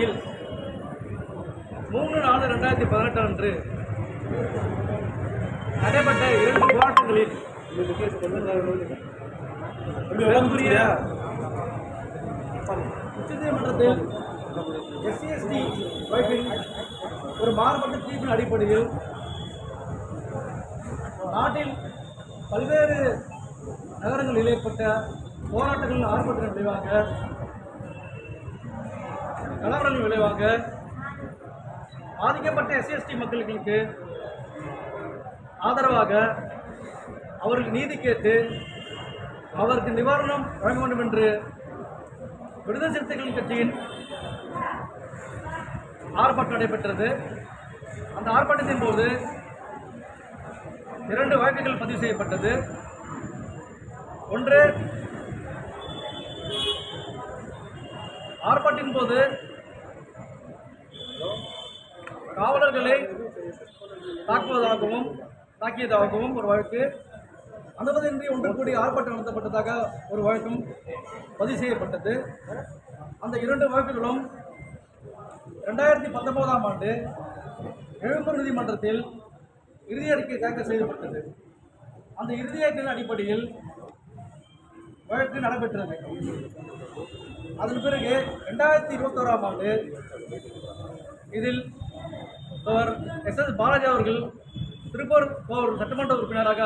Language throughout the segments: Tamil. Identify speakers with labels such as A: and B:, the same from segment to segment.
A: அடிப்படையில் மூணு நாலு ரெண்டாயிரத்தி பதினெட்டு அன்று நடைபெற்ற இரண்டு போராட்டங்களில் உச்சநீதிமன்றத்தில் எஸ்சி எஸ்டி வழக்கில் ஒரு மாறுபட்ட தீர்ப்பின் அடிப்படையில் நாட்டில் பல்வேறு நகரங்களில் ஏற்பட்ட போராட்டங்களின் ஆர்ப்பாட்டத்தின் விளைவாக கலவரங்களின் விளைவாக பாதிக்கப்பட்ட எஸ்சிஎஸ்டி மக்களுக்கு ஆதரவாக அவர்கள் நீதி கேட்டு அவருக்கு நிவாரணம் வழங்க வேண்டும் என்று விடுதலை சிறுத்தைகள் கட்சியின் ஆர்ப்பாட்டம் நடைபெற்றது. அந்த ஆர்ப்பாட்டத்தின் போது இரண்டு வழக்குகள் பதிவு செய்யப்பட்டது. ஒன்று ஆர்ப்பாட்டின் போது காவலர்களை தாக்குவதாகவும் தாக்கியதாகவும் ஒரு வழக்கு. அனுமதியின்றி ஒன்று கூடி ஆர்ப்பாட்டம் நடத்தப்பட்டதாக ஒரு வழக்கும் பதிவு செய்யப்பட்டது. அந்த இரண்டு வழக்குகளும் ரெண்டாயிரத்தி பத்தொன்பதாம் ஆண்டு எழும்பூர் நீதிமன்றத்தில் இறுதி அறிக்கை தாக்கல் செய்யப்பட்டது. அந்த இறுதி அறிக்கையின் அடிப்படையில் வழக்கு நடைபெற்றது. அதன் பிறகு ரெண்டாயிரத்தி இருபத்தோராம் ஆண்டு இதில் அவர் எஸ் எஸ் பாலாஜி அவர்கள் திருப்பூர் போர் சட்டமன்ற உறுப்பினராக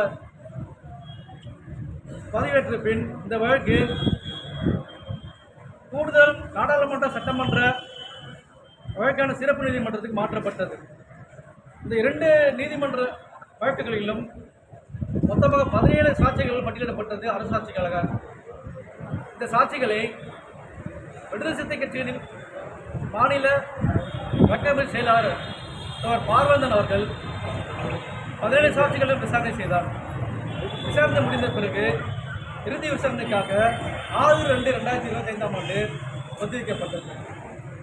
A: பதவியேற்ற பின் இந்த வழக்கு கூடுதல் நாடாளுமன்ற சட்டமன்ற வழக்கான சிறப்பு நீதிமன்றத்துக்கு மாற்றப்பட்டது. இந்த இரண்டு நீதிமன்ற வழக்குகளிலும் மொத்தமாக பதினேழு சாட்சிகள் பட்டியலிடப்பட்டது அரசு சாட்சிகளாக. இந்த சாட்சிகளை விடுதலை சிறுத்தை கட்சியின் மாநில வட்டமைப்பு செயலாளர் அவர் பார்வந்தன் அவர்கள் பதினேழு சாட்சிகளும் விசாரணை செய்தார். விசாரணை முடிந்த பிறகு இறுதி விசாரணைக்காக ஆறு ரெண்டு ரெண்டாயிரத்தி இருபத்தி ஐந்தாம் ஆண்டு ஒத்திவைக்கப்பட்டது.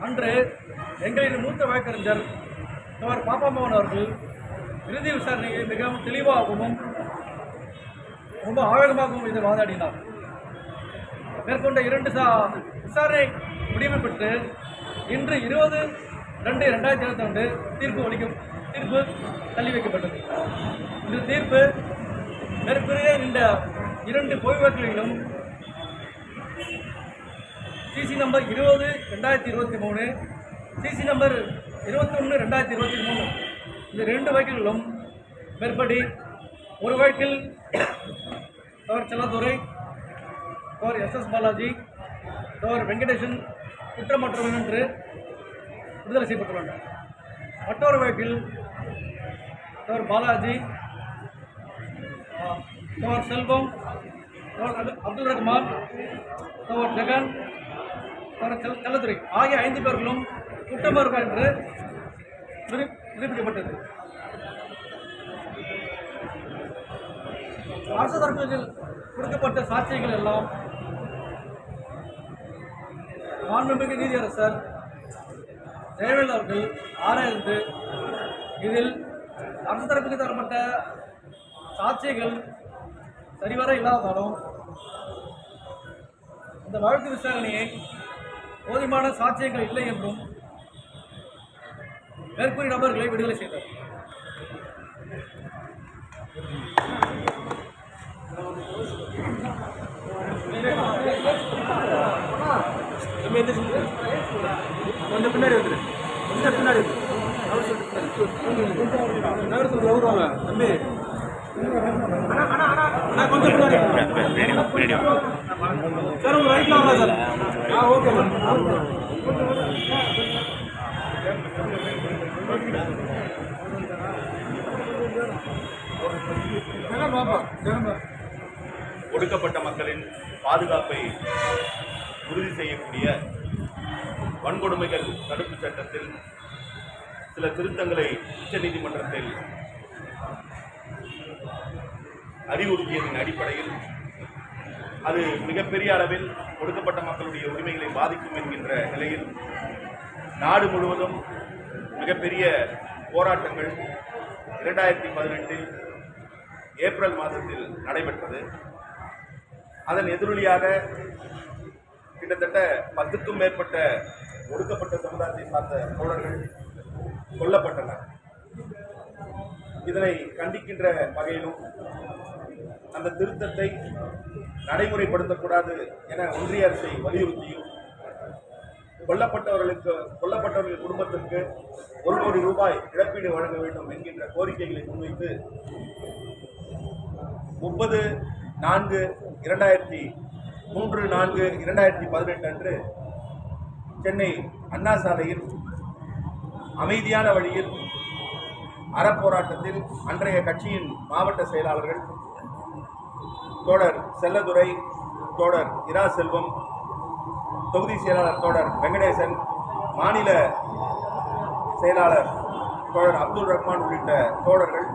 A: அன்று எங்களின் மூத்த வழக்கறிஞர் அவர் பாப்பாமோகன் அவர்கள் இறுதி விசாரணையை மிகவும் தெளிவாகவும் ரொம்ப ஆழமாகவும் இதை வாதாடினார். மேற்கொண்ட இரண்டு சா விசாரணை முடிவு பெற்று இன்று இருபது ரெண்டு ரெண்டாயிரத்தி இருபத்தி ரெண்டு தீர்ப்பு ஒழிக்கும் தீர்ப்பு தள்ளி வைக்கப்பட்டது. இந்த தீர்ப்பு மேற்கூறிய இந்த இரண்டு பொய் சிசி நம்பர் இருபது ரெண்டாயிரத்தி இருபத்தி மூணு சிசி நம்பர் இருபத்தொன்று ரெண்டாயிரத்தி இருபத்தி மூணு. இந்த ரெண்டு வழக்குகளிலும் மேற்படி ஒரு வழக்கில் அவர் செல்லதுரை அவர் எஸ் எஸ் பாலாஜி அவர் வெங்கடேசன் குற்றமற்றவன் என்று விடுதலை செய்யப்பட்டுள்ளனர் மற்றொரு வழக்கில் அவர் பாலாஜி அவர் செல்வம் அவர் அப்து- அப்துல் ரஹ்மான் அவர் ஜெகன் அவர் செல் கள்ளத்துறை ஆகிய ஐந்து பேர்களும் குற்றமர்கள் என்று நிரூபிக்கப்பட்டது. அரசு தரப்பில் கொடுக்கப்பட்ட சாட்சியங்கள் எல்லாம் மாண்புமிகு நீதியரசர் ஜெயவேல் அவர்கள் ஆராய்ந்து இதில் அரசு தரப்புக்கு தரப்பட்ட சாட்சியங்கள் சரிவர இல்லாததாலும் இந்த வழக்கு விசாரணையை போதுமான சாட்சியங்கள் இல்லை என்றும் மேற்கூறிய நபர்களை விடுதலை செய்தார். கொஞ்சம் பின்னாடி வந்துரு. கொஞ்சம் பின்னாடி வந்துரு. அவர் சொல்லிட்டு நகரத்துக்கு வருவாங்க. தம்பி. அண்ணா, கொஞ்சம் பின்னாடி. சார் உங்க ரைட்ல வாங்க சார். ஆ ஓகே
B: ஒடுக்கப்பட்ட மக்களின் பாதுகாப்பை உறுதி செய்யக்கூடிய வன்கொடுமைகள் தடுப்பு சட்டத்தில் சில திருத்தங்களை உச்சநீதிமன்றத்தில் அறிவுறுத்தியதன் அடிப்படையில் அது மிகப்பெரிய அளவில் ஒடுக்கப்பட்ட மக்களுடைய உரிமைகளை பாதிக்கும் என்கின்ற நிலையில் நாடு முழுவதும் மிகப்பெரிய போராட்டங்கள் இரண்டாயிரத்தி பதினெட்டில் ஏப்ரல் மாதத்தில் நடைபெற்றது. அதன் எதிரொலியாக கிட்டத்தட்ட பத்துக்கும் மேற்பட்ட ஒடுக்கப்பட்ட சமுதாயத்தை சார்ந்த தோழர்கள் கொல்லப்பட்டனர். இதனை கண்டிக்கின்ற வகையிலும் அந்த திருத்தத்தை நடைமுறைப்படுத்தக்கூடாது என ஒன்றிய அரசை வலியுறுத்தியும் கொல்லப்பட்டவர்களுக்கு கொல்லப்பட்டவர்கள் குடும்பத்திற்கு ஒரு கோடி ரூபாய் இழப்பீடு வழங்க வேண்டும் என்கின்ற கோரிக்கைகளை முன்வைத்து முப்பது நான்கு இரண்டாயிரத்தி மூன்று நான்கு இரண்டாயிரத்தி பதினெட்டு அன்று சென்னை அண்ணா சாலையில் அமைதியான வழியில் அறப்போராட்டத்தில் அன்றைய கட்சியின் மாவட்ட செயலாளர்கள் தோழர் செல்லதுரை தோழர் இரா செல்வம் தொகுதி செயலாளர் தோழர் வெங்கடேசன் மாநில செயலாளர் தோழர் அப்துல் ரஹ்மான் உள்ளிட்ட தோழர்கள்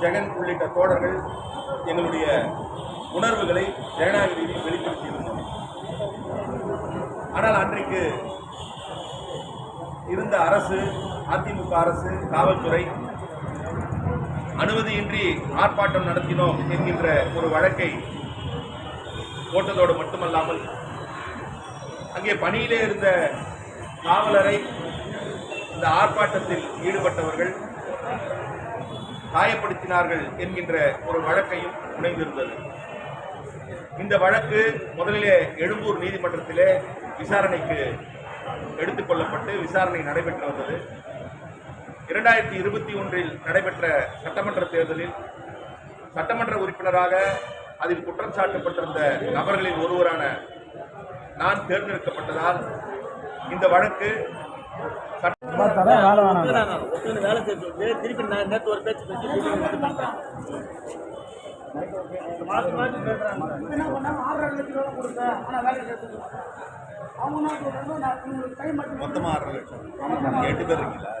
B: ஜெகன் உள்ளிட்ட தோழர்கள் எங்களுடைய உணர்வுகளை ஜனநாயக ரீதியில் வெளிப்படுத்தியிருந்தோம். ஆனால் அன்றைக்கு இருந்த அரசு அதிமுக அரசு காவல்துறை அனுமதியின்றி ஆர்ப்பாட்டம் நடத்தினோம் என்கின்ற ஒரு வழக்கை போட்டதோடு மட்டுமல்லாமல் அங்கே பணியிலே இருந்த காவலரை இந்த ஆர்ப்பாட்டத்தில் ஈடுபட்டவர்கள் காயப்படுத்தினார்கள் என்கின்ற ஒரு வழக்கையும் முனைந்திருந்தது இந்த வழக்கு முதலிலே எழும்பூர் நீதிமன்றத்திலே விசாரணைக்கு எடுத்துக்கொள்ளப்பட்டு விசாரணை நடைபெற்று வந்தது. இரண்டாயிரத்தி இருபத்தி ஒன்றில் நடைபெற்ற சட்டமன்ற தேர்தலில் சட்டமன்ற உறுப்பினராக அதில் குற்றம் சாட்டப்பட்டிருந்த நபர்களில் ஒருவரான நான் தேர்ந்தெடுக்கப்பட்டதால் இந்த வழக்கு
C: சட்டமன்ற வேலை
D: திருப்பி நான் நேற்று ஒரு பேச்சு பேசி
C: என்ன பண்ணாங்க ஆறரை லட்சம். ரூபா கொடுத்தேன் ஆனால் வேலை அவங்க என்ன நான் உங்களுக்கு கை மட்டும்
B: மொத்தமாக ஆறரை லட்சம் எட்டு பேர் இருக்கீங்களா